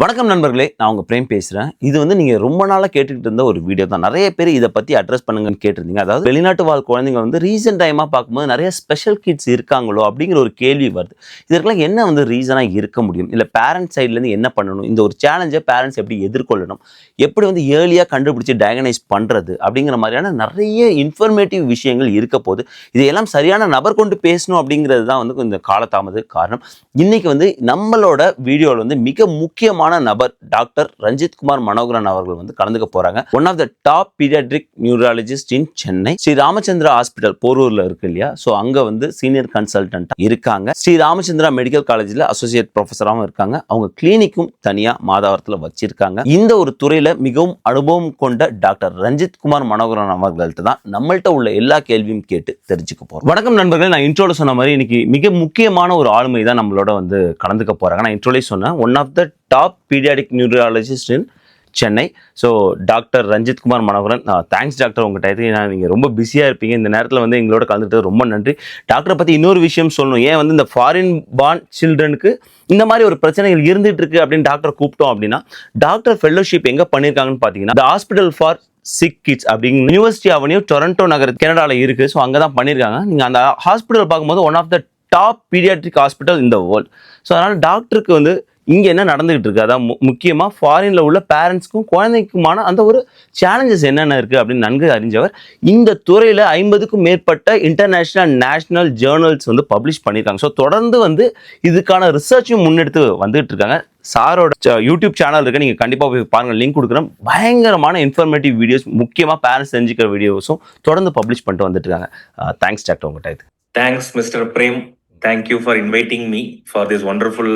வணக்கம் நண்பர்களே நான் உங்கள் பிரேம் பேசுகிறேன் இது வந்து நீங்கள் ரொம்ப நாளாக கேட்டுக்கிட்டு இருந்த ஒரு வீடியோ தான். நிறைய பேர் இதை பற்றி அட்ரஸ் பண்ணுங்கன்னு கேட்டிருந்தீங்க. அதாவது வெளிநாட்டு வாழ் குழந்தைங்க வந்து ரீசெண்ட் டைமாக பார்க்கும்போது நிறைய ஸ்பெஷல் கிட்ஸ் இருக்காங்களோ அப்படிங்கிற ஒரு கேள்வி வருது. இதற்கெல்லாம் என்ன வந்து ரீசனாக இருக்க முடியும்? இல்லை பேரண்ட்ஸ் சைட்லேருந்து என்ன பண்ணணும்? இந்த ஒரு சேலஞ்சை பேரண்ட்ஸ் எப்படி எதிர்கொள்ளணும்? எப்படி வந்து ஏர்லியாக கண்டுபிடிச்சி டயகனைஸ் பண்ணுறது அப்படிங்கிற மாதிரியான நிறைய இன்ஃபர்மேட்டிவ் விஷயங்கள் இருக்க போது இதையெல்லாம் சரியான நபர் கொண்டு பேசணும் அப்படிங்கிறது தான் வந்து இந்த காலதாமது காரணம். இன்றைக்கி வந்து நம்மளோட வீடியோவில் வந்து மிக முக்கியமான நபர் டாக்டர் ரஞ்சித் குமார் மனோகரன் அவர்கள் வந்து கலந்துக்க போறாங்க. One of the top pediatric neurologist in Chennai Sri Ramachandra hospital போரூர்ல இருக்கு இல்லையா? ஸோ அங்க வந்து சீனியர் கன்சல்டன்ட் இருக்காங்க. ஸ்ரீ ராமச்சந்திரா மெடிக்கல் காலேஜில் அசோசியேட் ப்ரொஃபஸராகவும் இருக்காங்க. அவங்க கிளினிக்கும் தனியா மாதாவரத்தில் வச்சிருக்காங்க. இந்த ஒரு துறையில மிகவும் அனுபவம் கொண்ட டாக்டர் ரஞ்சித் குமார் மனோகரன் அவர்கள்ட்ட தான் நம்மள்ட்ட உள்ள எல்லா கேள்வியும் கேட்டு தெரிஞ்சுக்க போறோம். வணக்கம் நண்பர்கள். நான் இன்ட்ரோல சொன்ன மாதிரி இன்னைக்கு மிக முக்கியமான ஒரு ஆளுமை தான் நம்மளோட வந்து கலந்துக்க போறாங்க. நான் இன்ட்ரோலே சொன்னேன். One of the top pediatric neurologist in Chennai so doctor Ranjith Kumar Manoharan thanks doctor உங்கள் டயத்துக்கு நான் நீங்கள் ரொம்ப பிஸியாக இருப்பீங்க. இந்த நேரத்தில் வந்து எங்களோட கலந்துக்கிட்டது ரொம்ப நன்றி. டாக்டரை பற்றி இன்னொரு விஷயம் சொல்லணும். ஏன் வந்து இந்த ஃபாரின் பார்ன் சில்ட்ரனுக்கு இந்த மாதிரி ஒரு பிரச்சனைகள் இருந்துகிட்டு இருக்கு அப்படின்னு டாக்டர் கூப்பிட்டோம் அப்படின்னா டாக்டர் ஃபெல்லோஷிப் எங்கே பண்ணியிருக்காங்கன்னு பார்த்தீங்கன்னா the hospital for sick kids அப்படிங்கிற யூனிவர்சிட்டி அவனியூ டொரண்டோ நகர் கனடாவில் இருக்குது ஸோ அங்கே தான் பண்ணியிருக்காங்க நீங்கள் அந்த ஹாஸ்பிட்டல் பார்க்கும்போது one of the top pediatric hospital இந்த வேர்ல்டு ஸோ அதனால் டாக்டருக்கு வந்து இங்கே என்ன நடந்துகிட்டு இருக்கு? அதான் மு- முக்கியமா ஃபாரின்ல உள்ள பேரண்ட்ஸ்க்கும் குழந்தைக்குமான அந்த ஒரு சேலஞ்சஸ் என்னென்ன இருக்கு அப்படின்னு நன்கு அறிஞ்சவர் இந்த துறையில ஐம்பதுக்கும் மேற்பட்ட இன்டர்நேஷனல் நேஷனல் ஜேர்னல்ஸ் வந்து பப்ளிஷ் பண்ணியிருக்காங்க. ஸோ தொடர்ந்து வந்து இதுக்கான ரிசர்ச்சும் முன்னெடுத்து வந்துகிட்டு இருக்காங்க. சாரோட யூடியூப் சேனல் இருக்கு. நீங்க கண்டிப்பா போய் பாருங்க. லிங்க் கொடுக்குறேன். பயங்கரமான இன்ஃபர்மேட்டிவ் வீடியோஸ் முக்கியமா பேரண்ட்ஸ் தெரிஞ்சுக்கிற வீடியோஸும் தொடர்ந்து பப்ளிஷ் பண்ணிட்டு வந்துட்டு இருக்காங்க. தேங்க்ஸ் டாக்டர் உங்கள்கிட்ட இது. Mister Prem thank you for inviting me for this wonderful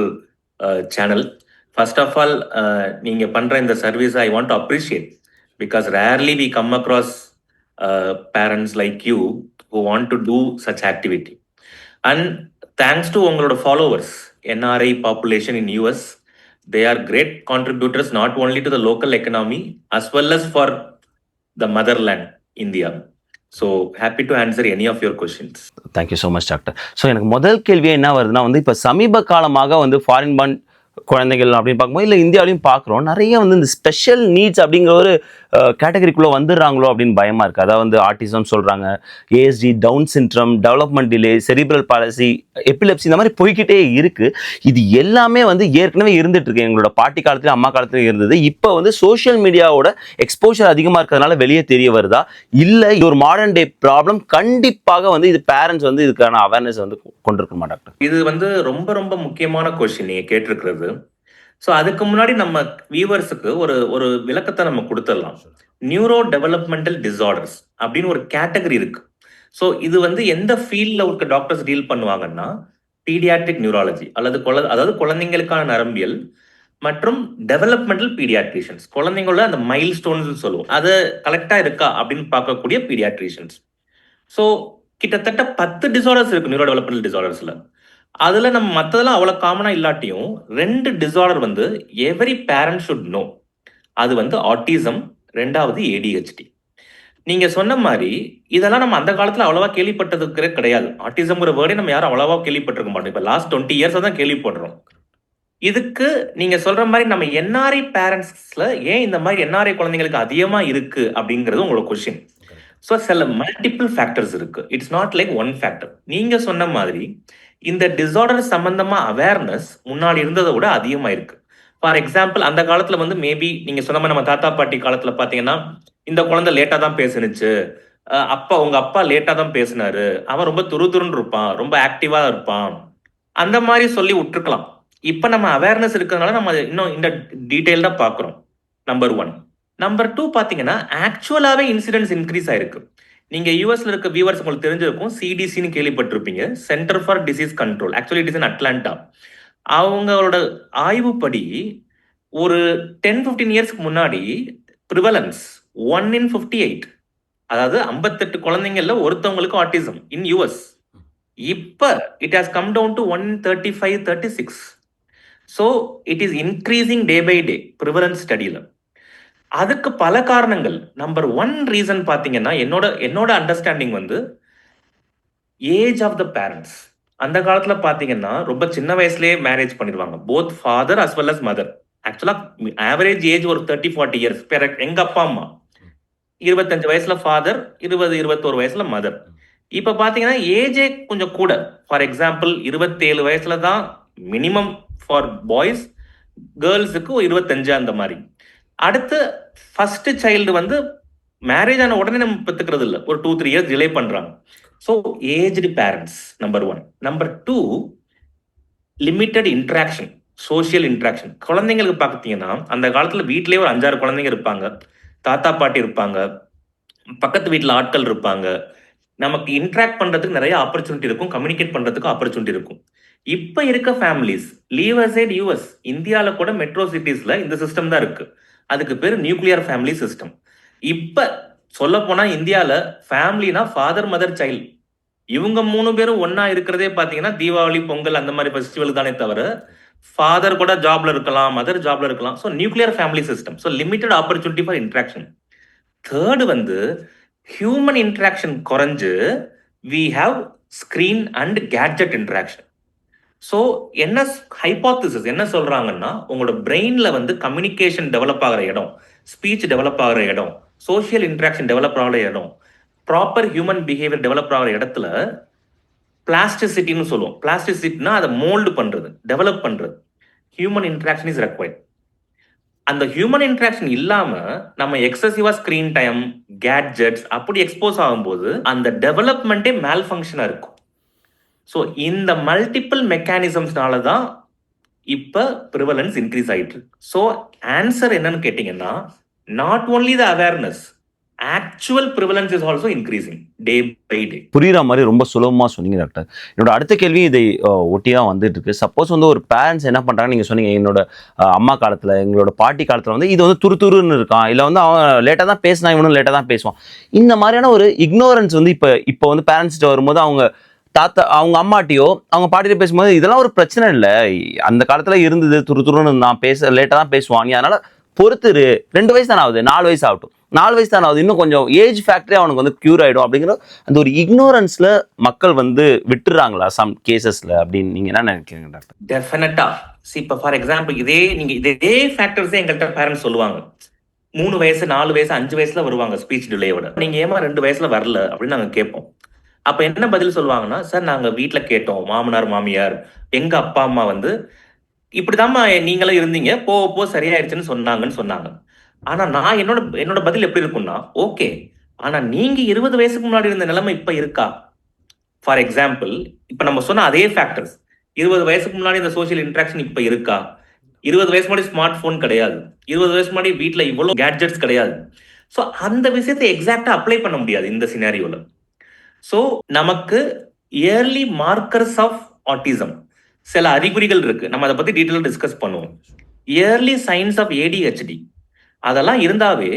channel first of all நீங்கள் பண்ணுற இந்த service I want to appreciate because rarely we come across parents like you who want to do such activity and thanks to உங்களோட followers NRI population in US they are great contributors not only to the local economy as well as for the motherland India so happy to answer any of your questions thank you so much doctor so எனக்கு முதல் கேள்வியே என்ன வருதுன்னா வந்து இப்போ சமீப காலமாக வந்து ஃபாரின் பான் குழந்தைகள் அப்படின்னு பார்க்கும்போது இல்லை இந்தியாவிலையும் பார்க்குறோம். நிறைய வந்து இந்த ஸ்பெஷல் நீட்ஸ் அப்படிங்கிற ஒரு கேட்டகரிக்குள்ளே வந்துடுறாங்களோ அப்படின்னு பயமாக இருக்குது அதாவது வந்து ஆர்டிசம் சொல்கிறாங்க ASD down syndrome development delay cerebral palsy epilepsy இந்த மாதிரி போய்க்கிட்டே இருக்குது இது எல்லாமே வந்து ஏற்கனவே இருந்துகிட்ருக்கு எங்களோட பாட்டி காலத்துலேயும் அம்மா காலத்துலையும் இருந்தது. இப்போ வந்து சோஷியல் மீடியாவோட எக்ஸ்போஷர் அதிகமாக இருக்கிறதுனால வெளியே தெரிய வருதா? இல்லை இது ஒரு மாடர்ன் டே ப்ராப்ளம் கண்டிப்பாக வந்து இது பேரண்ட்ஸ் வந்து இதுக்கான அவேர்னஸ் வந்து கொண்டிருக்கமா டாக்டர் இது வந்து ரொம்ப ரொம்ப முக்கியமான கொஸ்டின் நீங்கள் கேட்டிருக்கிறது. ஸோ அதுக்கு முன்னாடி நம்ம வியூவர்ஸுக்கு ஒரு ஒரு விளக்கத்தை நம்ம கொடுத்துடலாம். நியூரோ டெவலப்மெண்டல் டிசார்டர்ஸ் அப்படின்னு ஒரு கேட்டகரி இருக்கு. ஸோ இது வந்து எந்த ஃபீல்டில் இருக்க டாக்டர்ஸ் டீல் பண்ணுவாங்கன்னா பீடியாட்ரிக் நியூராலஜி அல்லது குழ அதாவது குழந்தைங்களுக்கான நரம்பியல் மற்றும் டெவலப்மெண்டல் பீடியாட்ரிஷியன்ஸ் குழந்தைங்களோட அந்த மைல் ஸ்டோன்ஸ் சொல்லுவோம். அது கரெக்டா இருக்கா அப்படின்னு பார்க்கக்கூடிய பீடியாட்ரிஷியன்ஸ் ஸோ கிட்டத்தட்ட பத்து டிசார்டர்ஸ் இருக்கு நியூரோ டெவலப்மெண்டல் டிசார்டர்ஸ்ல அதில் நம்ம மற்றதெல்லாம் அவ்வளோ காமனாக இல்லாட்டியும் ரெண்டு டிஸார்டர் வந்து எவரி பேரண்ட் ஷுட் நோ அது வந்து ஆட்டிசம் ரெண்டாவது ஏடிஹெச்டி நீங்கள் சொன்ன மாதிரி இதெல்லாம் நம்ம அந்த காலத்தில் அவ்வளோவா கேள்விப்பட்டதுக்கு கிடையாது. ஆட்டிசம்ங்கிற வேர்டே நம்ம யாரும் அவ்வளோவா கேள்விப்பட்டிருக்க மாட்டோம். இப்போ லாஸ்ட் டுவெண்ட்டி இயர்ஸ் தான் கேள்விப்படுறோம். இதுக்கு நீங்கள் சொல்கிற மாதிரி நம்ம என்ஆர்ஐ பேரண்ட்ஸில் ஏன் இந்த மாதிரி என்ஆர்ஐ குழந்தைங்களுக்கு அதிகமாக இருக்குது அப்படிங்கிறது உங்களோட கொஷின் ஸோ சில மல்டிபிள் ஃபேக்டர்ஸ் இருக்குது it's not like one factor நீங்கள் சொன்ன மாதிரி இந்த டிசார்டர் சம்பந்தமா அவேர்னஸ் முன்னாடி இருந்ததை விட அதிகமாக இருக்கு. ஃபார் எக்ஸாம்பிள் அந்த காலத்துல வந்து மேபி நீங்க சொன்ன மாதிரி நம்ம தாத்தா பாட்டி காலத்துல பாத்தீங்கன்னா இந்த குழந்தை லேட்டா தான் பேசுனுச்சு. அப்பா உங்க அப்பா லேட்டா தான் பேசினாரு. அவன் ரொம்ப துரு துருன்னு இருப்பான் ரொம்ப ஆக்டிவா இருப்பான். அந்த மாதிரி சொல்லி விட்டுருக்கலாம். இப்ப நம்ம அவேர்னஸ் இருக்கிறதுனால நம்ம இன்னும் இந்த டீட்டெயில் தான் பாக்குறோம் நம்பர் ஒன் நம்பர் டூ பாத்தீங்கன்னா ஆக்சுவலாவே இன்சிடென்ட்ஸ் இன்க்ரீஸ் ஆயிருக்கு. நீங்க யூஎஸ்ல இருக்க வியூவர்ஸ் உங்களுக்கு தெரிஞ்சிருக்கும் சிடிசின்னு கேள்விப்பட்டிருப்பீங்க. Center for disease control actually it is in Atlanta அவங்களோட ஆய்வுப்படி ஒரு டென் ஃபிஃப்டீன் இயர்ஸ்க்கு முன்னாடி prevalence one in fifty eight அதாவது ஐம்பத்தெட்டு குழந்தைங்கள்ல ஒருத்தவங்களுக்கு ஆட்டிசம் இன் யூஎஸ் இப்ப it has come down to one thirty five thirty six so it is increasing day by day prevalence ஸ்டடியில் அதுக்கு பல காரணங்கள். நம்பர் ஒன் ரீசன் பார்த்தீங்கன்னா என்னோட என்னோட அண்டர்ஸ்டாண்டிங் வந்து ஏஜ் ஆஃப் த பேரண்ட்ஸ் அந்த காலத்தில் பார்த்தீங்கன்னா ரொம்ப சின்ன வயசுலேயே மேரேஜ் பண்ணிடுவாங்க. Both father as well as mother ஆக்சுவலாக ஆவரேஜ் ஏஜ் ஒரு தேர்ட்டி ஃபார்ட்டி இயர்ஸ் எங்க அப்பா அம்மா. இருபத்தஞ்சு வயசுல ஃபாதர் இருபது இருபத்தோரு வயசுல மதர் இப்போ பார்த்தீங்கன்னா ஏஜே கொஞ்சம் கூட. ஃபார் எக்ஸாம்பிள் இருபத்தேழு வயசுல தான் மினிமம் ஃபார் பாய்ஸ் கேர்ள்ஸுக்கு இருபத்தஞ்சு அந்த மாதிரி. அடுத்து ஃபர்ஸ்ட் சைல்டு வந்து மேரேஜ் ஆன உடனே நம்ம பெற்றுக்கிறது இல்லை. ஒரு டூ த்ரீ இயர்ஸ் டிலே பண்றாங்க. So aged parents number one number two limited interaction social interaction குழந்தைங்களுக்கு பார்த்தீங்கன்னா அந்த காலத்தில் வீட்டிலேயே ஒரு அஞ்சாறு குழந்தைங்க இருப்பாங்க. தாத்தா பாட்டி இருப்பாங்க. பக்கத்து வீட்டில் ஆட்கள் இருப்பாங்க. நமக்கு இன்ட்ராக்ட் பண்ணுறதுக்கு நிறைய ஆப்பர்ச்சுனிட்டி இருக்கும். கம்யூனிகேட் பண்ணுறதுக்கு ஆப்பர்ச்சுனிட்டி இருக்கும். இப்போ இருக்க ஃபேமிலிஸ் லீவ் அசைட் யூஎஸ் இந்தியாவில் கூட மெட்ரோ சிட்டிஸில் இந்த சிஸ்டம் தான் இருக்குது அதுக்கு பேர் நியூக்ளியர் ஃபேமிலி சிஸ்டம். இப்ப சொல்ல போனா இந்தியால ஃபேமிலினா ஃபாதர் மதர் சைல்டு. இவங்க மூணு பேரும் ஒன்னா இருக்கிறதே பாத்தீங்கன்னா தீபாவளி பொங்கல் அந்த மாதிரி ஃபெஸ்டிவல் தானே தவிர ஃபாதர் கூட ஜாப்ல இருக்கலாம் மதர் ஜாப்ல இருக்கலாம். So nuclear family system so limited opportunity for interaction third வந்து ஹியூமன் இன்ட்ராக்ஷன் குறைஞ்சு we have screen and gadget interaction so என்ன ஹைபாத்திசிஸ் என்ன சொல்கிறாங்கன்னா உங்களோட பிரெயினில் வந்து கம்யூனிகேஷன் டெவலப் ஆகிற இடம் ஸ்பீச் டெவலப் ஆகிற இடம் சோஷியல் இன்ட்ராக்ஷன் டெவலப் ஆகிற இடம் ப்ராப்பர் ஹியூமன் பிஹேவியர் டெவலப் ஆகிற இடத்துல பிளாஸ்டிசிட்டின்னு சொல்லுவோம். பிளாஸ்டிசிட்டினா அதை மோல்டு பண்ணுறது டெவலப் பண்ணுறது ஹியூமன் இன்ட்ராக்ஷன் இஸ் ரெக்வயர்ட் அந்த ஹியூமன் இன்ட்ராக்ஷன் இல்லாம நம்ம எக்ஸசிவா ஸ்கிரீன் டைம் கேட்ஜெட்ஸ் அப்படி எக்ஸ்போஸ் ஆகும்போது அந்த டெவலப்மெண்ட்டே மேல் ஃபங்க்ஷனா இருக்கும். ஸோ இந்த மல்டிபிள் மெக்கானிசம்ஸ்னால தான் இப்போ ப்ரிவலன்ஸ் இன்க்ரீஸ் ஆகிட்டு இருக்கு. ஸோ ஆன்சர் என்னன்னு கேட்டிங்கன்னா not only the awareness actual prevalence is also increasing day by day புரியுற மாதிரி ரொம்ப சுலபமாக சொன்னீங்க டாக்டர் என்னோட அடுத்த கேள்வி இதை ஒட்டியாக ஒட்டி தான் வந்துட்டு இருக்கு. சப்போஸ் வந்து ஒரு பேரண்ட்ஸ் என்ன பண்ணுறாங்க நீங்கள் சொன்னீங்க என்னோட அம்மா காலத்தில் எங்களோட பாட்டி காலத்தில் வந்து இது வந்து துரு துருன்னு இருக்கான். இல்லை வந்து அவன் லேட்டாக தான் பேசினா இவனும் லேட்டாக தான் பேசுவான். இந்த மாதிரியான ஒரு இக்னோரன்ஸ் வந்து இப்போ இப்போ வந்து பேரண்ட்ஸ்கிட்ட வரும்போது அவங்க தாத்தா அவங்க அம்மாட்டியோ அவங்க பாட்டிகிட்ட பேசும்போது இதெல்லாம் ஒரு பிரச்சனை இல்லை. அந்த காலத்துல இருந்தது துரு துருன்னு நான் பேச லேட்டா தான் பேசுவான். நீ அதனால பொறுத்துரு. ரெண்டு வயசு தானே ஆகுது? நாலு வயசு ஆகட்டும். நாலு வயசு தானே ஆகுது? இன்னும் கொஞ்சம் ஏஜ் ஃபேக்டரி அவனுக்கு வந்து க்யூர் ஆயிடும் அப்படிங்கிற அந்த ஒரு இக்னோரன்ஸ்ல மக்கள் வந்து விட்டுறாங்களா சம் கேசஸ்ல அப்படின்னு நீங்க என்ன நினைக்கிறீங்க டாக்டர்? டெஃபினட்டா சி இப்போ ஃபார் எக்ஸாம்பிள் இதே நீங்க இதே ஃபேக்டர்ஸே எங்கள்கிட்ட பேரண்ட்ஸ் சொல்லுவாங்க. மூணு வயசு நாலு வயசு அஞ்சு வயசுல வருவாங்க ஸ்பீச் டிலேயோட நீங்க ஏமா ரெண்டு வயசுல வரல அப்படின்னு நாங்க கேட்போம். அப்ப என்ன பதில் சொல்லுவாங்கன்னா சார் நாங்க வீட்டுல கேட்டோம் மாமனார் மாமியார் எங்க அப்பா அம்மா வந்து இப்படிதாம்மா நீங்களும் இருந்தீங்க போ போ சரியாயிருச்சுன்னு சொன்னாங்கன்னு சொன்னாங்க. ஆனா நான் என்னோட என்னோட பதில் எப்படி இருக்கும்னா ஓகே ஆனா நீங்க இருபது வயசுக்கு முன்னாடி இருந்த நிலைமை இப்ப இருக்கா? ஃபார் எக்ஸாம்பிள் இப்ப நம்ம சொன்ன அதே ஃபேக்டர்ஸ் இருபது வயசுக்கு முன்னாடி இந்த சோஷியல் இன்ட்ராக்ஷன் இப்ப இருக்கா? இருபது வயசு முன்னாடி ஸ்மார்ட் போன் கிடையாது. இருபது வயசு முன்னாடி வீட்டில் இவ்வளவு கேட்ஜெட்ஸ் கிடையாது. ஸோ அந்த விஷயத்தை எக்ஸாக்டா அப்ளை பண்ண முடியாது இந்த சினாரியோல ஸோ நமக்கு இயர்லி மார்க்கர்ஸ் ஆஃப் ஆட்டிசம் சில அறிகுறிகள் இருக்கு. நம்ம அதை பத்தி டீட்டெயில் டிஸ்கஸ் பண்ணுவோம். இயர்லி சைன்ஸ் ஆஃப் ஏடிஹெச்டி அதெல்லாம் இருந்தாவே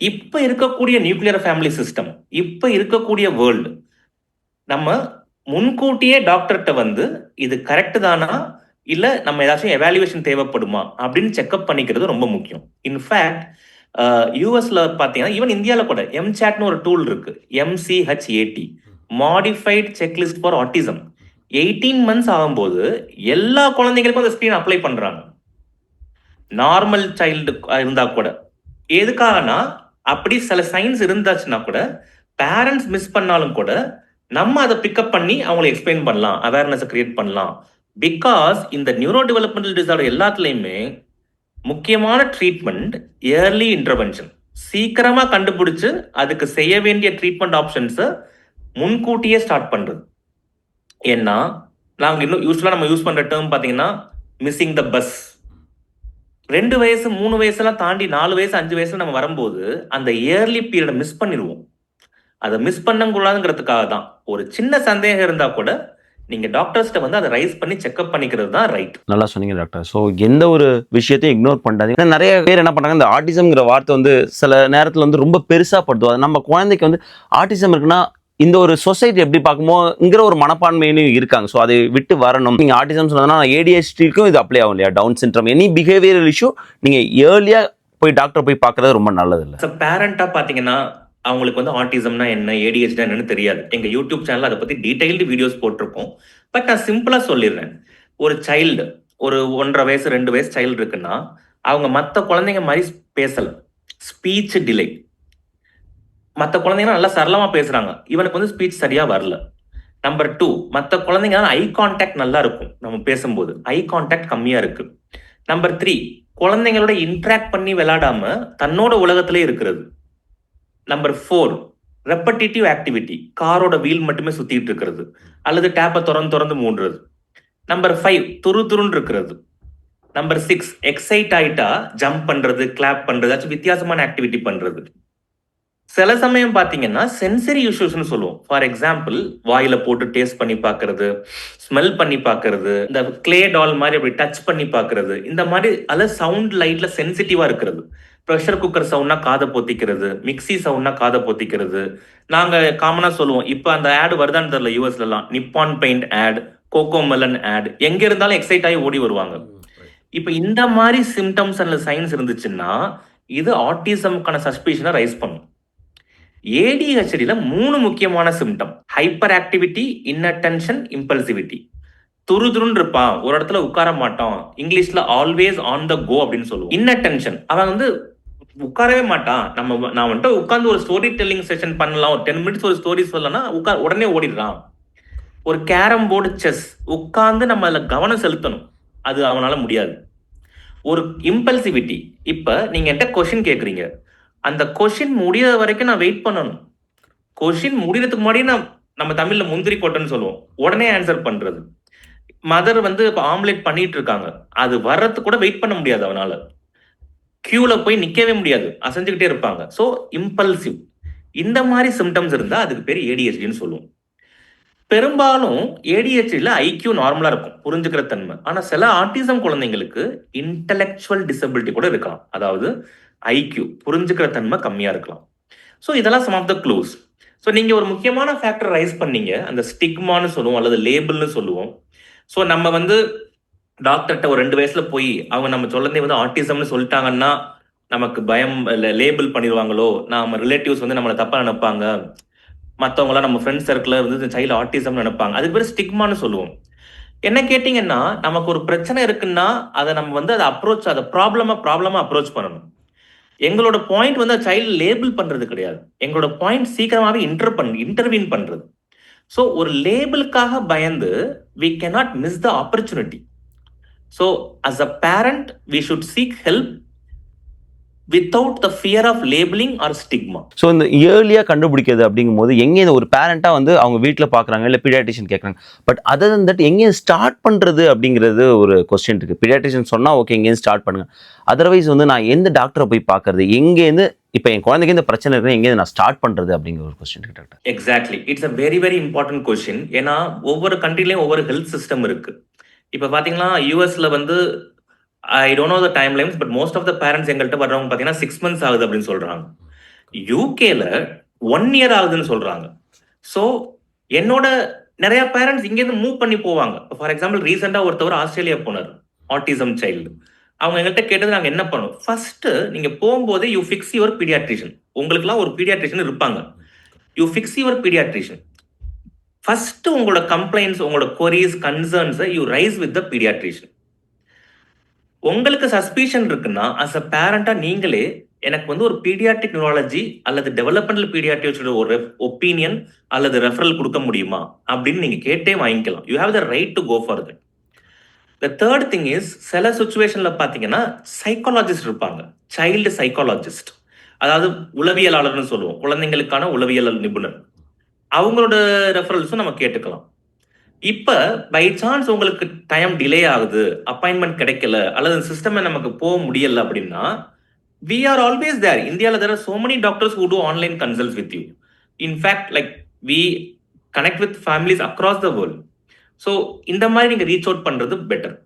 இப்ப இருக்கக்கூடிய நியூக்ளியர் ஃபேமிலி சிஸ்டம் இப்ப இருக்கக்கூடிய வேர்ல்டு நம்ம முன்கூட்டியே டாக்டர்கிட்ட வந்து இது கரெக்ட் தானா? இல்ல நம்ம ஏதாச்சும் எவாலுவேஷன் தேவைப்படுமா? அப்படின்னு செக்அப் பண்ணிக்கிறது ரொம்ப முக்கியம். இன்ஃபேக்ட் யூஎஸ்ல பாத்தீங்கன்னா ஈவன் இந்தியால கூட எம்சாட்னு ஒரு டூல் இருக்கு. M C H A T modified checklist for autism eighteen months ஆகும்போது எல்லா குழந்தைங்களுக்கும் அந்த ஸ்கிரீன் அப்ளை பண்றாங்க. நார்மல் சைல்டு இருந்தா கூட. எதுக்காகனா அப்படி சில சைன்ஸ் இருந்தாச்சுன்னா கூட பேரண்ட்ஸ் மிஸ் பண்ணாலும் கூட நம்ம அதை பிக்கப் பண்ணி அவங்களை எக்ஸ்பிளைன் பண்ணலாம் அவேர்னஸ் கிரியேட் பண்ணலாம். பிகாஸ் இந்த நியூரோ டெவலப்மெண்டல் டிசார்டர் எல்லாத்துலயுமே முக்கியமான ட்ரீட்மெண்ட் இயர்லி இன்டர்வென்ஷன் சீக்கிரமாக கண்டுபிடிச்சு அதுக்கு செய்ய வேண்டிய ட்ரீட்மெண்ட் ஆப்ஷன்ஸை முன்கூட்டியே ஸ்டார்ட் பண்ணுறது ஏன்னா நாங்கள் இன்னும் யூஸ்வலாக நம்ம யூஸ் பண்ணுற டேர்ம் பார்த்தீங்கன்னா மிஸ்ஸிங் த பஸ் ரெண்டு வயசு மூணு வயசுலாம் தாண்டி நாலு வயசு அஞ்சு வயசுல நம்ம வரும்போது அந்த இயர்லி பீரியடை மிஸ் பண்ணிடுவோம். அதை மிஸ் பண்ணக்கூடாதுங்கிறதுக்காக தான் ஒரு சின்ன சந்தேகம் இருந்தால் கூட நீங்க டாக்டர்ஸ்ட்ட வந்து அதை ரைஸ் பண்ணி செக்அப் பண்ணிக்கிறது தான் ரைட் நல்லா சொன்னீங்க டாக்டர் ஸோ எந்த ஒரு விஷயத்தையும் இக்னோர் பண்ணாதீங்க. நிறைய பேர் என்ன பண்றாங்க இந்த ஆட்டிசம்ங்கிற வார்த்தை வந்து சில நேரத்தில் வந்து ரொம்ப பெருசா படுத்தும். அது நம்ம குழந்தைக்கு வந்து ஆட்டிசம் இருக்குன்னா இந்த ஒரு சொசைட்டி எப்படி பார்க்குமோங்கிற ஒரு மனப்பான்மையிலும் இருக்காங்க. ஸோ அதை விட்டு வரணும். நீங்கள் ஆட்டிசம் சொன்னதுன்னா ஏடிஹெச்டிக்கும் இது அப்ளை ஆகும் இல்லையா? Down syndrome any behavioural issue நீங்கள் ஏர்லியாக போய் டாக்டர் போய் பார்க்கறது ரொம்ப நல்லது இல்லை. பேரண்டா பாத்தீங்கன்னா அவங்களுக்கு வந்து ஆட்டிசம்னா என்ன ஏடிஹெச்னா என்னன்னு தெரியாது. எங்கள் யூடியூப் சேனலில் அதை பற்றி டீட்டெயில்டு வீடியோஸ் போட்டிருக்கோம். பட் நான் சிம்பிளாக சொல்லிடுறேன். ஒரு சைல்டு ஒரு ஒன்றரை வயசு ரெண்டு வயசு சைல்டு இருக்குன்னா அவங்க மற்ற குழந்தைங்க மாதிரி பேசலை. ஸ்பீச் டிலே மற்ற குழந்தைங்க நல்லா சரளமாக பேசுகிறாங்க இவனுக்கு வந்து ஸ்பீச் சரியாக வரல. நம்பர் டூ மற்ற குழந்தைங்க ஐ கான்டாக்ட் நல்லா இருக்கும். நம்ம பேசும்போது ஐ கான்டாக்ட் கம்மியாக இருக்குது நம்பர் த்ரீ குழந்தைங்களோட இன்ட்ராக்ட் பண்ணி விளையாடாம தன்னோட உலகத்திலே இருக்கிறது. நம்பர் ஃபோர் ரெப்படிட்டிவ் ஆக்டிவிட்டி காரோட வீல் மட்டுமே சுத்திட்டு இருக்கிறது. அல்லது டேப்பை திறந்து திறந்து மூடுறது. நம்பர் ஃபைவ் துரு துருன்னு இருக்கிறது. நம்பர் சிக்ஸ் எக்ஸைட் ஆயிட்டா ஜம்ப் பண்றது கிளாப் பண்றது வித்தியாசமான ஆக்டிவிட்டி பண்றது. சில சமயம் பாத்தீங்கன்னா சென்சரி இஷ்யூஸ்னு சொல்லுவோம். ஃபார் எக்ஸாம்பிள் வாயில போட்டு டேஸ்ட் பண்ணி பார்க்கிறது ஸ்மெல் பண்ணி பார்க்கறது இந்த கிளே டால் மாதிரி அப்படி டச் பண்ணி பார்க்கிறது இந்த மாதிரி அல்ல சவுண்ட் லைட்ல சென்சிட்டிவா இருக்கிறது. ப்ரெஷர் குக்கர் சவுண்ட்னா காதை பொத்திக்கிறது மிக்ஸி சவுண்ட்னா காதை பொத்திக்கிறது. நாங்க காமனா சொல்லுவோம் இப்போ அந்த ஆட் வருதான்னு தெரியல யூஎஸ்ல எல்லாம். Nippon paint ad Cocomelon ad எங்க இருந்தாலும் எக்ஸைட் ஆகி ஓடி வருவாங்க. இப்போ இந்த மாதிரி சிம்டம்ஸ் அண்ட் சைன்ஸ் இருந்துச்சுன்னா இது ஆட்டிசம்க்கான சஸ்பிஷனை ரைஸ் பண்ணும். ஏடிஹெச்டியில் மூணு முக்கியமான symptom hyperactivity inattention impulsivity துரு துருன்னு இருப்பான் ஒரு இடத்துல உட்கார மாட்டான். இங்கிலீஷ்ல ஆல்வேஸ் ஆன் த கோ அப்படின்னு சொல்லுவோம். இன்னட்டென்ஷன் அவன் வந்து உட்காரவே மாட்டான். நம்ம நான் வந்துட்டு உட்காந்து ஒரு ஸ்டோரி டெல்லிங் செஷன் பண்ணலாம். ஒரு டென் மினிட்ஸ் ஒரு ஸ்டோரி சொல்லலாம் உட்கா உடனே ஓடிடுறான். ஒரு கேரம் போர்டு செஸ் உட்காந்து நம்ம அதில் கவனம் செலுத்தணும். அது அவனால முடியாது. ஒரு இம்பல்சிவிட்டி இப்போ நீங்க என்கிட்ட கொஷின் கேட்குறீங்க அந்த கொஷின் முடியற வரைக்கும் நான் வெயிட் பண்ணணும். கொஷின் முடியறதுக்கு முன்னாடி நான் நம்ம தமிழ்ல முந்திரி கொட்டைன்னு சொல்லுவோம். உடனே ஆன்சர் பண்றது. மதர் வந்து இப்போ ஆம்லேட் பண்ணிட்டு இருக்காங்க. அது வர்றதுக்கு கூட வெயிட் பண்ண முடியாது அவனால. கியூல போய் நிக்கவே முடியாது. அசைஞ்சுக்கிட்டே இருப்பாங்க. ஸோ இம்பல்சிவ் இந்த மாதிரி சிம்டம்ஸ் இருந்தா அதுக்கு பேர் ஏடிஹெச்டின்னு சொல்லுவோம். பெரும்பாலும் ஏடிஹெச்டியில் ஐக்கியூ நார்மலா இருக்கும். புரிஞ்சுக்கிற தன்மை. ஆனா சில ஆர்டிசம் குழந்தைங்களுக்கு இன்டலெக்சுவல் டிசபிலிட்டி கூட இருக்கலாம். அதாவது ஐக்கியூ புரிஞ்சுக்கிற தன்மை கம்மியா இருக்கலாம். ஸோ இதெல்லாம் some of the clues so நீங்க ஒரு முக்கியமான ஃபேக்டர் ரைஸ் பண்ணீங்க. அந்த ஸ்டிக்மான்னு சொல்லுவோம் அல்லது லேபிள்னு சொல்லுவோம். ஸோ நம்ம வந்து டாக்டர்கிட்ட ஒரு ரெண்டு வயசுல போய் அவங்க நம்ம சொல்லந்தே வந்து ஆட்டிசம்னு சொல்லிட்டாங்கன்னா நமக்கு பயம் லேபிள் பண்ணிடுவாங்களோ? நம்ம ரிலேட்டிவ்ஸ் வந்து நம்மளை தப்பா நினைப்பாங்க. மற்றவங்களாம் நம்ம ஃப்ரெண்ட்ஸ் சர்க்கிள் வந்து சைல்டு ஆட்டிசம் நினைப்பாங்க. அதுக்கு பேர் ஸ்டிக்மான்னு சொல்லுவோம். என்ன கேட்டிங்கன்னா நமக்கு ஒரு பிரச்சனை இருக்குன்னா அதை நம்ம வந்து அதை அப்ரோச் அதை ப்ராப்ளமாக ப்ராப்ளமாக அப்ரோச் பண்ணணும். எங்களோட பாயிண்ட் வந்து சைல்டு லேபிள் பண்ணுறது கிடையாது. எங்களோட பாயிண்ட் சீக்கிரமாகவே இன்டர் பண் இன்டர்வீன் பண்ணுறது ஸோ ஒரு லேபிளுக்காக பயந்து we not miss the opportunity so as a parent we should seek help without the fear of labelling or stigma so இந்த இயர்லியாக கண்டுபிடிக்கிறது அப்படிங்கும் போது எங்கே இந்த ஒரு பேரண்ட்டாக வந்து அவங்க வீட்டில் பார்க்குறாங்க இல்லை பீடியாட்ரிஷியன் கேட்குறாங்க பட் அதர் தன் தட் எங்கே ஸ்டார்ட் பண்ணுறது அப்படிங்கிறது ஒரு கொஸ்டின் இருக்குது பீடியாட்ரிஷியன் சொன்னால் ஓகே எங்கேயும் ஸ்டார்ட் பண்ணுங்க. அதர்வைஸ் வந்து நான் எந்த டாக்டரை போய் பார்க்கறது எங்கேருந்து இப்போ என் குழந்தைக்கு இந்த பிரச்சனை இருக்குது எங்கேருந்து நான் ஸ்டார்ட் பண்ணுறது அப்படிங்கிற ஒரு question doctor exactly it's a very very important question ஏன்னா ஒவ்வொரு கண்ட்ரிலையும் ஒவ்வொரு ஹெல்த் சிஸ்டம் இருக்கு. இப்போ பார்த்தீங்கன்னா யூஎஸ்ல வந்து I don't know the timelines but most of the parents எங்கள்கிட்ட வர்றவங்க பார்த்தீங்கன்னா சிக்ஸ் மந்த்ஸ் ஆகுது அப்படின்னு சொல்றாங்க. யூகேல ஒன் இயர் ஆகுதுன்னு சொல்றாங்க. ஸோ என்னோட நிறைய பேரண்ட்ஸ் இங்கேருந்து மூவ் பண்ணி போவாங்க. ஃபார் எக்ஸாம்பிள் ரீசெண்டாக ஒருத்தவர் ஆஸ்திரேலியா போனார் ஆட்டிசம் சைல்டு அவங்க எங்கள்கிட்ட கேட்டது நாங்கள் என்ன பண்ணோம்? ஃபர்ஸ்ட் நீங்க போகும்போதே யூ ஃபிக்ஸ் யுவர் பீடியாட்ரிஷன் உங்களுக்குலாம் ஒரு பீடியாட்ரிஷன் இருப்பாங்க. You fix your pediatrician first உங்களோட கம்ப்ளைண்ட்ஸ் உங்களோட கொரிஸ் கன்சர்ன்ஸை you raise with the pediatrician உங்களுக்கு சஸ்பீஷன் இருக்குன்னா அஸ் அ பேரண்டாக நீங்களே எனக்கு வந்து ஒரு பீடியாட்ரிக் நியூராலஜி அல்லது டெவலப்மெண்டல் பீடியாட்ரிக்ஸோட ஒரு ஒப்பீனியன் அல்லது ரெஃபரல் கொடுக்க முடியுமா? அப்படின்னு நீங்கள் கேட்டே வாங்கிக்கலாம். You have the right to go for that the third thing is சில சுச்சுவேஷனில் பார்த்தீங்கன்னா சைக்காலஜிஸ்ட் இருப்பாங்க. சைல்டு சைக்காலஜிஸ்ட் அதாவது உளவியலாளர்னு சொல்லுவோம். குழந்தைங்களுக்கான உளவியல் நிபுணர். அவங்களோட ரெஃபரல்ஸும் நம்ம கேட்டுக்கலாம். இப்போ பை சான்ஸ் உங்களுக்கு டைம் டிலே ஆகுது அப்பாயின்மெண்ட் கிடைக்கல அல்லது சிஸ்டமே நமக்கு போக முடியல அப்படின்னா வி ஆர் ஆல்வேஸ் தேர் இந்தியாவில் there so many doctors who do online consult with you in fact like we connect with families across the world so இந்த மாதிரி நீங்கள் ரீச் அவுட் பண்ணுறது பெட்டர்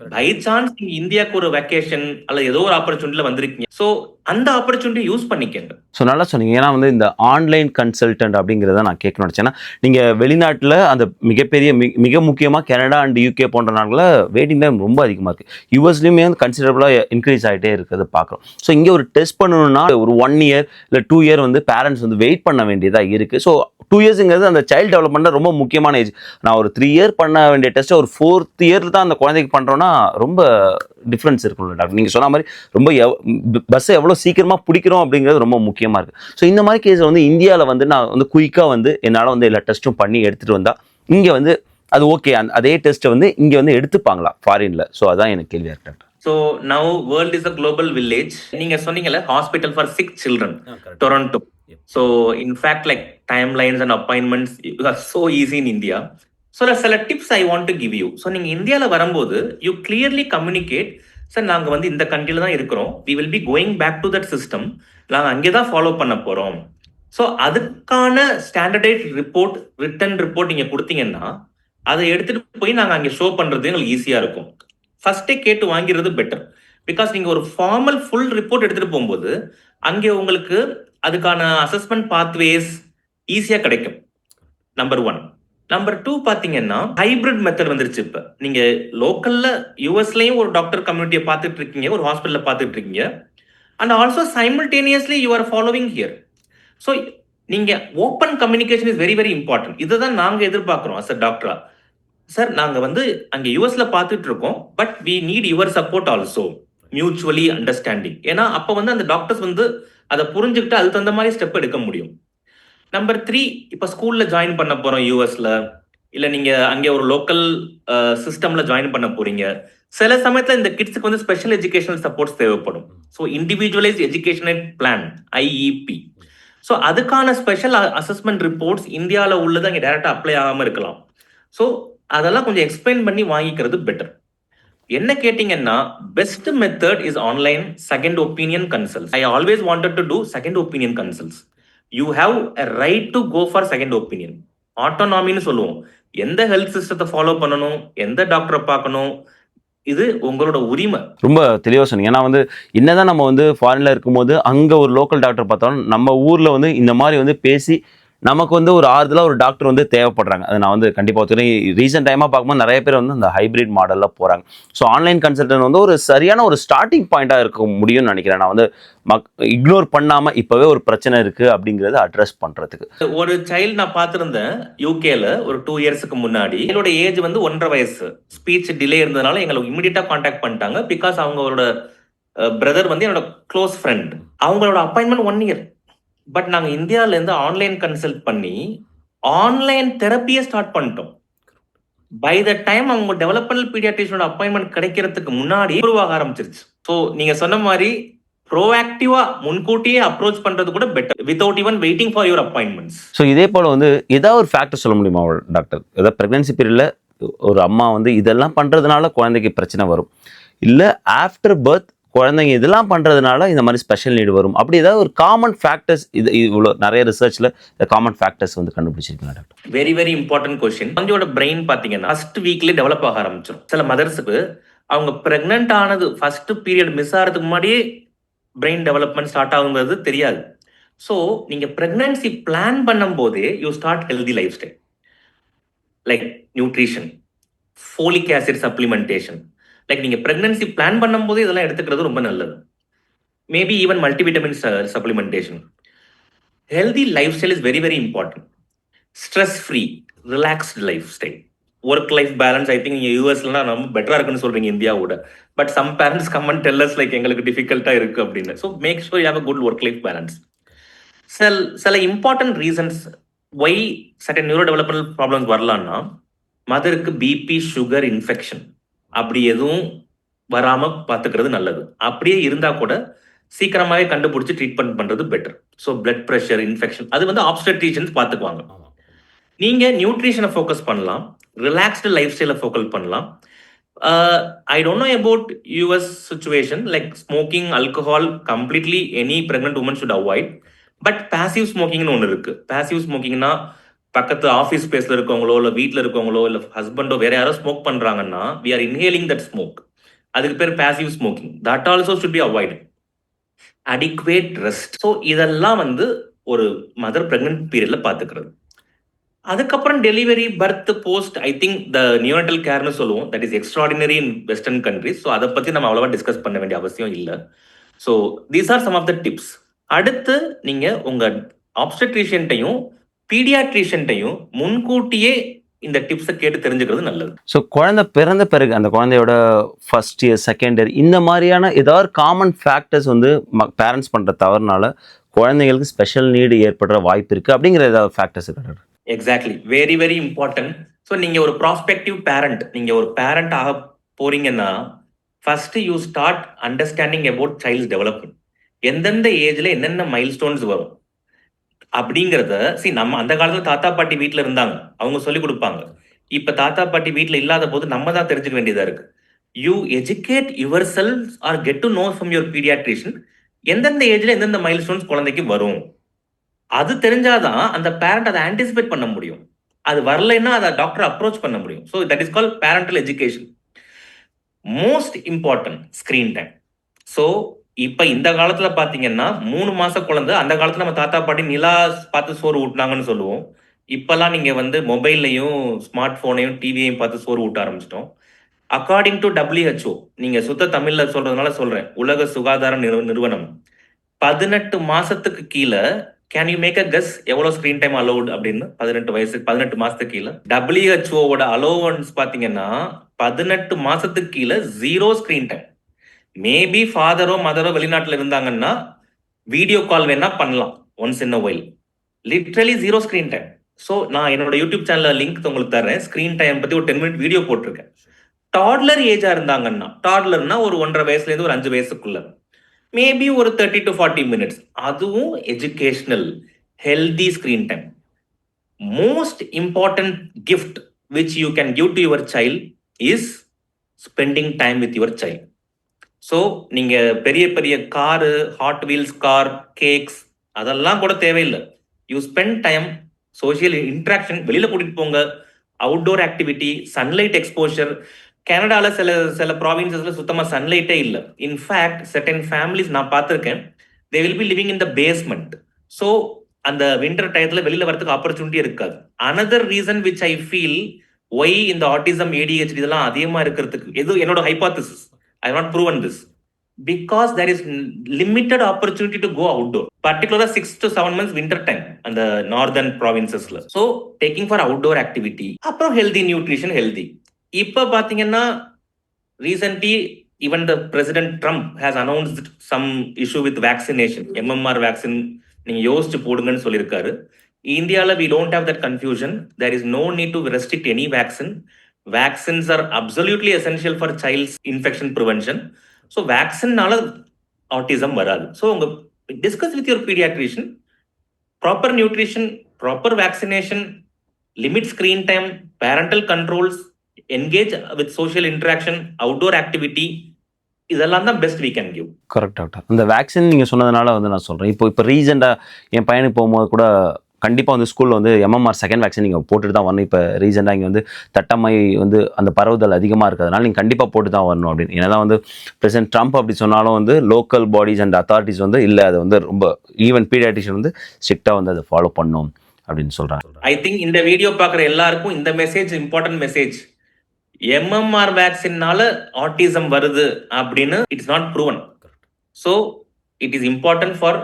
பை சான்ஸ் நீங்க இந்தியாவுக்கு ஒரு வெக்கேஷன் அல்லது ஏதோ ஒரு ஆப்பர்ச்சுனிட்டில வந்திருக்கீங்க. ஸோ அந்த ஆப்பர்ச்சுனிட்டி யூஸ் பண்ணிக்கங்க. ஸோ நல்லா சொன்னீங்க. ஏன்னா வந்து இந்த ஆன்லைன் கன்சல்டன்ட் அப்படிங்கிறத நான் கேட்கணும் நினச்சேன்னா நீங்கள் வெளிநாட்டில் அந்த மிகப்பெரிய மி- மிக முக்கியமாக கனடா அண்ட் யூகே போன்ற நாடுகளில் வெயிட்டிங் டைம் ரொம்ப அதிகமாக இருக்குது யூஎஸ்லேயுமே வந்து கன்சிடரபுளாக இன்க்ரீஸ் ஆகிட்டே இருக்கிறத பார்க்குறோம். ஸோ இங்கே ஒரு டெஸ்ட் பண்ணணும்னா ஒரு ஒன் இயர் இல்லை டூ இயர் வந்து பேரண்ட்ஸ் வந்து வெயிட் பண்ண வேண்டியதாக இருக்குது ஸோ டூ இயர்ஸுங்கிறது அந்த சைல்டு டெவலப்மெண்ட்டில் ரொம்ப முக்கியமான ஏஜ் நான் ஒரு த்ரீ இயர் பண்ண வேண்டிய டெஸ்ட்டை ஒரு ஃபோர்த் இயரில் தான் அந்த குழந்தைக்கு பண்ணுறோன்னா ரொம்ப டிஃப்ரென்ஸ் இருக்கும்ல டாக்டர் நீங்கள் சொன்ன மாதிரி ரொம்ப பஸ்ஸை எவ்வளோ சீக்கிரமாக பிடிக்கிறோம் அப்படிங்கிறது ரொம்ப முக்கியமாக இருக்குது ஸோ இந்த மாதிரி கேஸை வந்து இந்தியாவில் வந்து நான் வந்து குயிக்காக வந்து என்னால் வந்து எல்லா டெஸ்ட்டும் பண்ணி எடுத்துகிட்டு வந்தால் இங்கே வந்து அது ஓகே அந்த அதே டெஸ்ட்டை வந்து இங்கே வந்து எடுத்துப்பாங்களா ஃபாரினில் ஸோ அதான் எனக்கு கேள்வியாக இருக்கு doctor so now world is a global village நீங்க சொன்னீங்கல்ல hospital for sick children Toronto so in fact like time lines and appointments are so easy in India so சில tips I want to give you so நீங்கள் இந்தியாவில் வரும்போது you clearly communicate sir நாங்கள் வந்து இந்த கண்ட்ரியில் தான் இருக்கிறோம். We will be going back to that system நாங்கள் அங்கே தான் ஃபாலோ பண்ண போகிறோம் ஸோ அதுக்கான ஸ்டாண்டர்டைட் ரிப்போர்ட் ரிட்டன் ரிப்போர்ட் நீங்கள் கொடுத்தீங்கன்னா அதை எடுத்துகிட்டு போய் நாங்கள் அங்கே ஷோ பண்ணுறது எங்களுக்கு ஈஸியாக இருக்கும். ஃபஸ்ட்டே கேட்டு வாங்கிறது பெட்டர் பிகாஸ் நீங்கள் ஒரு ஃபார்மல் ஃபுல் ரிப்போர்ட் எடுத்துகிட்டு போகும்போது அங்கே உங்களுக்கு அதுக்கான அசஸ்மெண்ட் பாத்வேஸ் ஈஸியாக கிடைக்கும். நம்பர் ஒன் நம்பர் டூ பாத்தீங்கன்னா ஹைபிரிட் மெத்தட் வந்துருச்சு இப்ப. நீங்க லோக்கல்ல யூஎஸ்லயும் ஒரு டாக்டர் கம்யூனிட்டியை பார்த்துட்டு இருக்கீங்க ஒரு ஹாஸ்பிட்டல பார்த்துட்டு இருக்கீங்க and also simultaneously you are following here so நீங்க open communication is very very important இதுதான் நாங்க எதிர்பார்க்கிறோம் அஸ் அ டாக்டரா சார் நாங்க வந்து அங்க யூஎஸ்ல பார்த்துட்டு இருக்கோம் but we need your support also mutually understanding ஏன்னா அப்ப வந்து அந்த டாக்டர்ஸ் வந்து அதை புரிஞ்சுக்கிட்டு அதுக்கு தகுந்த மாதிரி ஸ்டெப் எடுக்க முடியும். நம்பர் த்ரீ இப்போ ஸ்கூல்ல ஜாயின் பண்ண போறோம் யூஎஸ்ல இல்ல நீங்க அங்கே ஒரு லோக்கல் சிஸ்டம்ல ஜாயின் பண்ண போறீங்க. சில சமயத்துல இந்த கிட்ஸுக்கு வந்து ஸ்பெஷல் எஜுகேஷனல் சப்போர்ட்ஸ் தேவைப்படும். So individualise educational plan IEP so அதுக்கான ஸ்பெஷல் அசஸ்மெண்ட் ரிப்போர்ட்ஸ் இந்தியாவில் உள்ளது அங்கே டேரெக்டாக அப்ளை ஆகாம இருக்கலாம். ஸோ அதெல்லாம் கொஞ்சம் எக்ஸ்பிளைன் பண்ணி வாங்கிக்கிறது பெட்டர் என்ன கேட்டீங்கன்னா best method is online second opinion consults I always wanted to do second opinion consults you have a right to go for second opinion ஆட்டோனாமின்னு சொல்லுவோம். எந்த ஹெல்த் சிஸ்டத்தை ஃபாலோ பண்ணணும்? எந்த டாக்டரை பார்க்கணும்? இது உங்களோட உரிமை. ரொம்ப தெளிவாக சொன்னீங்க. ஏன்னா வந்து என்னதான் நம்ம வந்து ஃபாரினில் இருக்கும்போது அங்கே ஒரு லோக்கல் டாக்டர் பார்த்தாலும் நம்ம ஊரில் வந்து இந்த மாதிரி வந்து பேசி நமக்கு வந்து ஒரு ஆறுதலாக ஒரு டாக்டர் வந்து தேவைப்படுறாங்க. அது நான் வந்து கண்டிப்பாக வச்சுக்கிறேன் ரீசெண்ட் டைமாக பார்க்கும்போது நிறைய பேர் வந்து அந்த ஹைபிரிட் மாடலில் போகிறாங்க ஸோ ஆன்லைன் கன்சல்டன் வந்து ஒரு சரியான ஒரு ஸ்டார்டிங் பாயிண்ட்டாக இருக்க முடியும்னு நினைக்கிறேன். நான் வந்து மக் இக்னோர் பண்ணாமல் இப்போவே ஒரு பிரச்சனை இருக்குது அப்படிங்கிறத அட்ரஸ் பண்ணுறதுக்கு ஒரு சைல்டு நான் பார்த்துருந்தேன் யூகேல ஒரு டூ இயர்ஸுக்கு முன்னாடி என்னோட ஏஜ் வந்து ஒன்றரை வயசு. ஸ்பீச் டிலே இருந்ததுனால எங்களை இமிடியட்டாக காண்டாக்ட் பண்ணிட்டாங்க. பிகாஸ் அவங்களோட பிரதர் வந்து என்னோட க்ளோஸ் ஃப்ரெண்ட் அவங்களோட அப்பாயின்மெண்ட் ஒன் இயர் பட் நாங்க இந்தியால இருந்து ஆன்லைன் கன்சல்ட் பண்ணி ஆன்லைன் தெரப்பியை ஸ்டார்ட் பண்ணிட்டோம். பை த டைம் அவங்க டெவலப்மெண்டல் பீடியாட்ரிஷனோட அப்பாயின்மெண்ட் கிடைக்கிறதுக்கு முன்னாடி உருவாக ஆரம்பிச்சிருச்சு. ஸோ நீங்க சொன்ன மாதிரி ப்ரோஆக்டிவா முன்கூட்டியே அப்ரோச் பண்றது கூட better without even waiting for your appointments so இதே போல் வந்து ஏதாவது ஒரு ஃபேக்டர் சொல்ல முடியுமா டாக்டர் ஏதாவது பிரெக்னன்சி பீரியட்ல ஒரு அம்மா வந்து இதெல்லாம் பண்ணுறதுனால குழந்தைக்கு பிரச்சனை வரும். இல்லை ஆஃப்டர் பர்த் குழந்தைங்க இதெல்லாம் பண்ணுறதுனால இந்த மாதிரி ஸ்பெஷல் நீடு வரும். அப்படி ஏதாவது ஒரு காமன் ஃபேக்டர்ஸ் இது இவ்வளோ நிறைய ரிசர்ச்சில் இந்த காமன் ஃபேக்டர்ஸ் வந்து கண்டுபிடிச்சிருக்கீங்க doctor very very important question குழந்தையோட பிரெயின் பார்த்தீங்கன்னா ஃபர்ஸ்ட் வீக்லேயே டெவலப் ஆக ஆரம்பிச்சிடும் சில மதர்ஸுக்கு அவங்க ப்ரெக்னென்ட் ஆனது ஃபர்ஸ்ட் பீரியட் மிஸ் ஆகிறதுக்கு முன்னாடியே பிரெயின் டெவலப்மெண்ட் ஸ்டார்ட் ஆகுங்கிறது தெரியாது. ஸோ நீங்கள் ப்ரெக்னன்சி பிளான் பண்ணும்போதே you start healthy lifestyle like nutrition folic acid supplementation like நீங்க பிரெக்னன்சி பிளான் பண்ணும்போது இதெல்லாம் எடுத்துக்கிறது ரொம்ப நல்லது. Maybe even multivitamin supplementation healthy lifestyle is very very important stress free relaxed lifestyle work life balance I think நீங்கள் யூஎஸ்லாம் ரொம்ப பெட்டராக இருக்குன்னு சொல்றீங்க இந்தியாவோட but some parents come tellers like எங்களுக்கு டிஃபிகல்ட்டாக இருக்கு அப்படின்னு. So make sure you have a good work life balance சில சில important reasons why sudden neuro development problems வரலான்னா மதருக்கு பிபி சுகர் இன்ஃபெக்ஷன் அப்படி எதுவும் வராம பார்த்துக்கிறது நல்லது. அப்படியே இருந்தா கூட சீக்கிரமாவே கண்டுபிடிச்சு ட்ரீட்மெண்ட் பண்றது better so blood pressure infection அது வந்து ஆப்ஸ்டட்ரிஷன்ஸ் பார்த்துக்குவாங்க. நீங்க நியூட்ரிஷனை ஃபோக்கஸ் பண்ணலாம். ரிலாக்ஸ்டு லைஃப் ஸ்டைலை ஃபோக்கல் பண்ணலாம் I don't know about US situation like smoking alcohol completely any pregnant woman should avoid but passive ஸ்மோக்கிங்னு ஒன்று இருக்கு. பாசிவ் ஸ்மோக்கிங்னா பக்கத்து ஆஃபீஸ் ஸ்பேஸ்ல இருக்கவங்களோ இல்லை வீட்டில் இருக்கவங்களோ இல்லை ஹஸ்பண்டோ வேற யாரோ ஸ்மோக் பண்றாங்கன்னா we are inhaling that smoke அதுக்கு பேர் passive smoking that also should be avoid adequate rest so இதெல்லாம் வந்து ஒரு மதர் பிரெக்னன்ட் பீரியட்ல பார்த்துக்கிறது அதுக்கப்புறம் delivery birth post I think the neonatal கேர்னு சொல்லுவோம். That is extraordinary in western countries so அதை பற்றி நம்ம அவ்வளோவா டிஸ்கஸ் பண்ண வேண்டிய அவசியம் இல்லை. So these are some of the tips அடுத்து நீங்கள் உங்கள் ஆப்ஸ்டட்ரிஷியன்ட்டையும் பீடியாட்ரிஷியன்ட்டையும் முன்கூட்டியே இந்த டிப்ஸை கேட்டு தெரிஞ்சுக்கிறது நல்லது. ஸோ குழந்தை பிறந்த பிறகு அந்த குழந்தையோட ஃபர்ஸ்ட் இயர் செகண்ட் இயர் இந்த மாதிரியான ஏதாவது காமன் ஃபேக்டர்ஸ் வந்து பேரண்ட்ஸ் பண்ணுற தவறுனால குழந்தைங்களுக்கு ஸ்பெஷல் நீடு ஏற்படுற வாய்ப்பு இருக்குது அப்படிங்கிற ஏதாவது ஃபேக்டர்ஸ் இருக்கு exactly very very important so நீங்க ஒரு ப்ராஸ்பெக்டிவ் பேரண்ட் நீங்க ஒரு பேரண்ட் ஆக போறீங்கன்னா first you start understanding about child's development எந்தெந்த ஏஜ்ல என்னென்ன மைல் ஸ்டோன்ஸ் வரும்? அப்படிங்கிறத சி நம்ம அந்த காலத்துல தாத்தா பாட்டி வீட்ல இருந்தாங்க. அவங்க சொல்லி கொடுப்பாங்க. இப்ப தாத்தா பாட்டி வீட்ல இல்லாத போது நம்ம தான் தெரிஞ்சுக்க வேண்டியதா இருக்கு. You educate yourselves or get to know from your paediatrician எந்தெந்த ஏஜ்ல எந்தெந்த மைல் ஸ்டோன்ஸ் குழந்தைக்கு வரும். அது தெரிஞ்சாதான் அந்த பேரண்ட் அதை ஆன்டிசிபேட் பண்ண முடியும். அது வரலைன்னா அதை டாக்டர் அப்ரோச் பண்ண முடியும். So that is call parental education most important screen time so இப்போ இந்த காலத்துல பாத்தீங்கன்னா மூணு மாச குழந்தை அந்த காலத்துல நம்ம தாத்தா பாட்டி நிலா பார்த்து சோறு ஊட்டினாங்கன்னு சொல்லுவோம். இப்பெல்லாம் நீங்க வந்து மொபைல்லையும் ஸ்மார்ட் போனையும் டிவியையும் பார்த்து சோறு ஊட்ட ஆரம்பிச்சிட்டோம். அக்கார்டிங் டு டபிள்யூஹெச்ஓ நீங்க சுத்த தமிழ்ல சொல்றதுனால சொல்றேன். உலக சுகாதார நிறுவனம். பதினெட்டு மாசத்துக்கு கீழே கேன் யூ மேக் அ கஸ் எவ்வளவு ஸ்கிரீன் டைம் அலோவுட் அப்படின்னு? பதினெட்டு வயசு பதினெட்டு மாசத்துக்கு கீழே. டபிள்யூஹெச்ஓவோட அலோவன்ஸ் பாத்தீங்கன்னா பதினெட்டு மாசத்துக்கு கீழே ஜீரோ ஸ்கிரீன் டைம் மேபி ஃபாதரோ மதரோ வெளிநாட்டில் இருந்தாங்கன்னா வீடியோ கால் வேணா பண்ணலாம் once in a while literally zero screen time so நான் என்னோட யூடியூப் சேனலில் லிங்க் உங்களுக்கு தரேன் ஸ்கிரீன் டைம் பத்தி ஒரு டென் மினிட் வீடியோ போட்டிருக்கேன். டாட்லர் ஏஜா இருந்தாங்கன்னா டாட்லர்னா ஒரு ஒன்றரை வயசுல இருந்து ஒரு அஞ்சு வயசுக்குள்ள. மேபி ஒரு தேர்ட்டி டு ஃபார்ட்டி மினிட்ஸ் அதுவும் educational healthy screen time most important gift which you can give to your child is spending time with your child so நீங்கள் பெரிய பெரிய car Hot Wheels car cakes அதெல்லாம் கூட தேவையில்லை. You spend time social interaction வெளியில் கூட்டிகிட்டு போங்க. Outdoor activity sunlight exposure கனடாவில் சில சில ப்ராவின்சஸில் சுத்தமாக சன்லைட்டே இல்லை. இன்ஃபேக்ட் செகண்ட் ஃபேமிலிஸ் நான் பார்த்துருக்கேன் they will be living in the basement so அந்த வின்டர் டயத்தில் வெளியில் வரதுக்கு ஆப்பர்ச்சுனிட்டி இருக்காது. Another reason which I feel why இந்த ஆட்டிசம் ஏடிஹெச்டி இதெல்லாம் அதிகமாக இருக்கிறதுக்கு எது என்னோட hypothesis I not proven this because there is limited opportunity to go outdoor பர்டிகுலரா six to seven months winter time அந்த northern ப்ராவின்சஸ்ல so taking for outdoor activity அப்புறம் healthy nutrition healthy இப்போ பாத்தீங்கன்னா recently even the president Trump has announced some issue with vaccination MMR vaccine நீங்க யோசிச்சு போடுங்கன்னு சொல்லியிருக்காரு. இந்தியாவில் we don't have that confusion there is no need to restrict any vaccine vaccines are absolutely essential for child's infection prevention so வேக்சின்னால autism வராது. So உங்க discuss with your paediatrician proper nutrition proper vaccination limit screen time parental controls engage with social interaction outdoor activity இதெல்லாம் தான் best we can give correct doctor இந்த vaccine நீங்கள் சொன்னதுனால வந்து நான் சொல்கிறேன் இப்போ இப்போ ரீசெண்டாக என் பையனுக்கு போகும்போது கூட கண்டிப்பாக வந்து ஸ்கூலில் வந்து எம்எம்ஆர் செகண்ட் வேக்சின் நீங்கள் போட்டுட்டு தான் வரணும். இப்போ ரீசெண்டாக இங்கே வந்து தட்டம்மை வந்து அந்த பரவுதல் அதிகமாக இருக்கிறதுனால நீங்கள் கண்டிப்பாக போட்டு தான் வரணும் அப்படின்னு. ஏன்னா வந்து பிரசிடென்ட் ட்ரம்ப் அப்படி சொன்னாலும் வந்து லோக்கல் பாடிஸ் அண்ட் அத்தாரிட்டிஸ் வந்து இல்லை அது வந்து ரொம்ப ஈவன் பீடியாட்டிஷியன் வந்து ஸ்ட்ரிக்டாக வந்து அதை ஃபாலோ பண்ணும் அப்படின்னு சொல்கிறாங்க ஐ திங்க் இந்த வீடியோ பார்க்குற எல்லாருக்கும் இந்த மெசேஜ் இம்பார்ட்டன்ட் மெசேஜ் எம்எம்ஆர் வேக்சின்னால ஆட்டிசம் வருது அப்படின்னு it's not proven so it is important for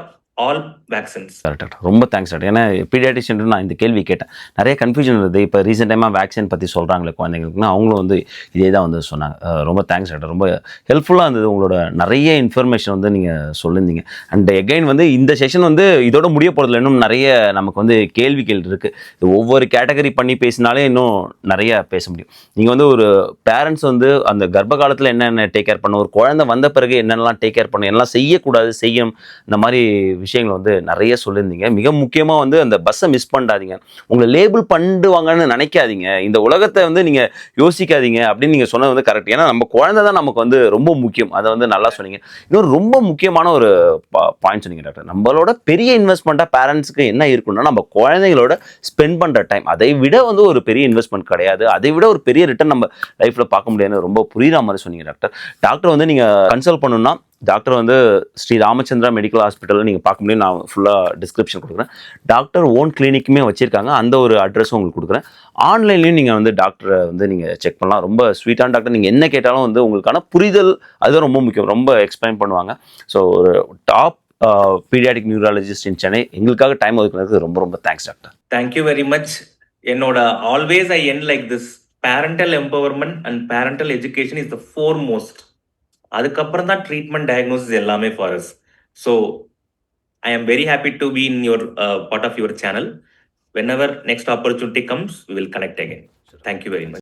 all vaccines correct ரொம்ப தேங்க்ஸ் டாக்டர் ஏன்னா பீடியாட்டிஷன் நான் இந்த கேள்வி கேட்டேன். நிறைய கன்ஃபியூஷன் இருந்தது இப்போ ரீசெண்ட் டைமாக வேக்சின் பற்றி சொல்கிறாங்களே குழந்தைங்களுக்குனா அவங்களும் வந்து இதே தான் வந்து சொன்னாங்க. ரொம்ப தேங்க்ஸ் டாக்டர் ரொம்ப ஹெல்ப்ஃபுல்லாக இருந்தது உங்களோட நிறைய இன்ஃபர்மேஷன் வந்து நீங்கள் சொல்லியிருந்தீங்க அண்ட் எகைன் வந்து இந்த செஷன் வந்து இதோட முடிய போகிறதுல இன்னும் நிறைய நமக்கு வந்து கேள்விகள் இருக்குது ஒவ்வொரு கேட்டகரி பண்ணி பேசினாலே இன்னும் நிறைய பேச முடியும். நீங்கள் வந்து ஒரு பேரண்ட்ஸ் வந்து அந்த கர்ப்ப காலத்தில் என்னென்ன டேக் கேர் பண்ணும் ஒரு குழந்தை வந்த பிறகு என்னென்னலாம் டேக் கேர் பண்ணணும்? என்னெல்லாம் செய்யக்கூடாது செய்யும்? இந்த மாதிரி விஷயங்கள் வந்து நிறைய சொல்லியிருந்தீங்க. மிக முக்கியமாக வந்து அந்த பஸ்ஸை மிஸ் பண்ணாதீங்க. உங்களை லேபிள் பண்ணிடுவாங்கன்னு நினைக்காதீங்க. இந்த உலகத்தை வந்து நீங்கள் யோசிக்காதீங்க அப்படின்னு நீங்கள் சொன்னது வந்து கரெக்ட் ஏன்னா நம்ம குழந்தை தான் நமக்கு வந்து ரொம்ப முக்கியம். அதை வந்து நல்லா சொன்னீங்க. இன்னொரு ரொம்ப முக்கியமான ஒரு பாயிண்ட் சொன்னீங்க டாக்டர். நம்மளோட பெரிய இன்வெஸ்ட்மெண்ட்டாக பேரண்ட்ஸுக்கு என்ன இருக்குன்னா நம்ம குழந்தைங்களோட ஸ்பெண்ட் பண்ணுற டைம் அதை விட வந்து ஒரு பெரிய இன்வெஸ்ட்மெண்ட் கிடையாது. அதை விட ஒரு பெரிய ரிட்டர்ன் நம்ம லைஃப்பில் பார்க்க முடியாதுன்னு ரொம்ப புரியுற மாதிரி சொன்னீங்க டாக்டர். டாக்டர் வந்து நீங்கள் கன்சல்ட் பண்ணணும்னா டாக்டர் வந்து ஸ்ரீ ராமச்சந்திரா மெடிக்கல் ஹாஸ்பிட்டலில் நீங்கள் பார்க்க முடியும். நான் ஃபுல்லாக டிஸ்கிரிப்ஷன் கொடுக்குறேன். டாக்டர் ஓன் கிளினிக்குமே வச்சுருக்காங்க. அந்த ஒரு அட்ரஸும் உங்களுக்கு கொடுக்குறேன். ஆன்லைன்லேயும் நீங்கள் வந்து டாக்டரை வந்து நீங்கள் செக் பண்ணலாம். ரொம்ப ஸ்வீட்டான டாக்டர். நீங்கள் என்ன கேட்டாலும் வந்து உங்களுக்கான புரிதல் அதுதான் ரொம்ப முக்கியம். ரொம்ப எக்ஸ்பிளைன் பண்ணுவாங்க. ஸோ ஒரு top paediatric neurologist in Chennai எங்களுக்காக டைம் ஒதுக்குனதுக்கு ரொம்ப ரொம்ப thanks doctor. Thank you very much என்னோட always I and like this parental empowerment and parental education is the foremost அதுக்கப்புறம் தான் ட்ரீட்மெண்ட் டயக்னோசிஸ் எல்லாமே for us so I am very happy to be in your part of your channel whenever next opportunity comes will connect again thank you very much